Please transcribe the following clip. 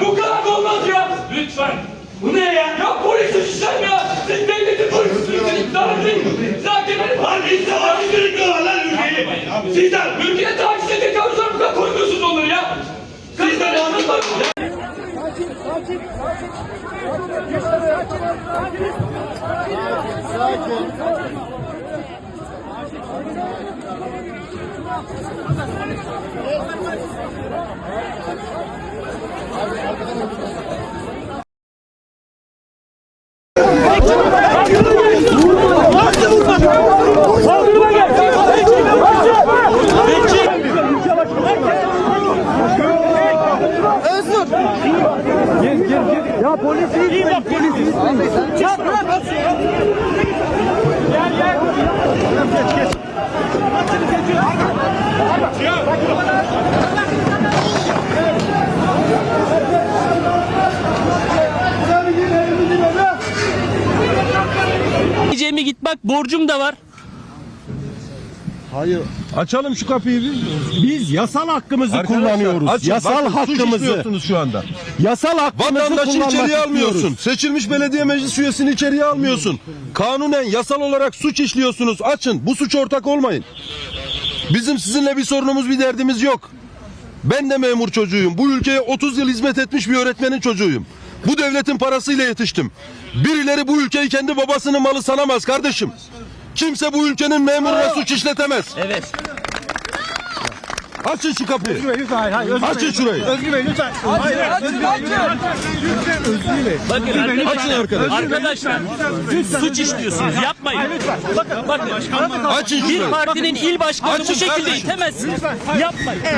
Bu kadar da olmaz ya. Lütfen. Bu ne ya? Ya polis suçlar ya. Sizler ülkeye taciz edin bu kadar koymuyorsunuz onları ya. Sizler anlatmak. Gideceğime gitmek borcum da var. Açalım şu kapıyı bir. Biz yasal hakkımızı Arkadaşlar, kullanıyoruz. açın. yasal Bakın, suç hakkımızı. şu anda. Yasal hakkımızı Vatandaşı içeriye istiyoruz. almıyorsun. Seçilmiş belediye meclis üyesini içeriye almıyorsun. Kanunen yasal olarak suç işliyorsunuz. Açın. Bu suç ortak olmayın. Bizim sizinle bir sorunumuz bir derdimiz yok. Ben de memur çocuğuyum. Bu ülkeye 30 yıl hizmet etmiş bir öğretmenin çocuğuyum. Bu devletin parasıyla yetiştim. Birileri bu ülkeyi kendi babasının malı sanamaz kardeşim. Kimse bu ülkenin memuruna suç işletemez. Evet. Açın şu kapıyı. Hayır, hayır, Özgür Açın şurayı. Özgür Bey lütfen. Hayır, Bakın arkadaşlar, Açın arkadaş. arkadaşlar suç işliyorsunuz. Yapmayın. Bakın, bakın. Açın Bir şurayı. partinin il başkanı Açın bu şekilde kardeşim. itemezsiniz. Yapmayın.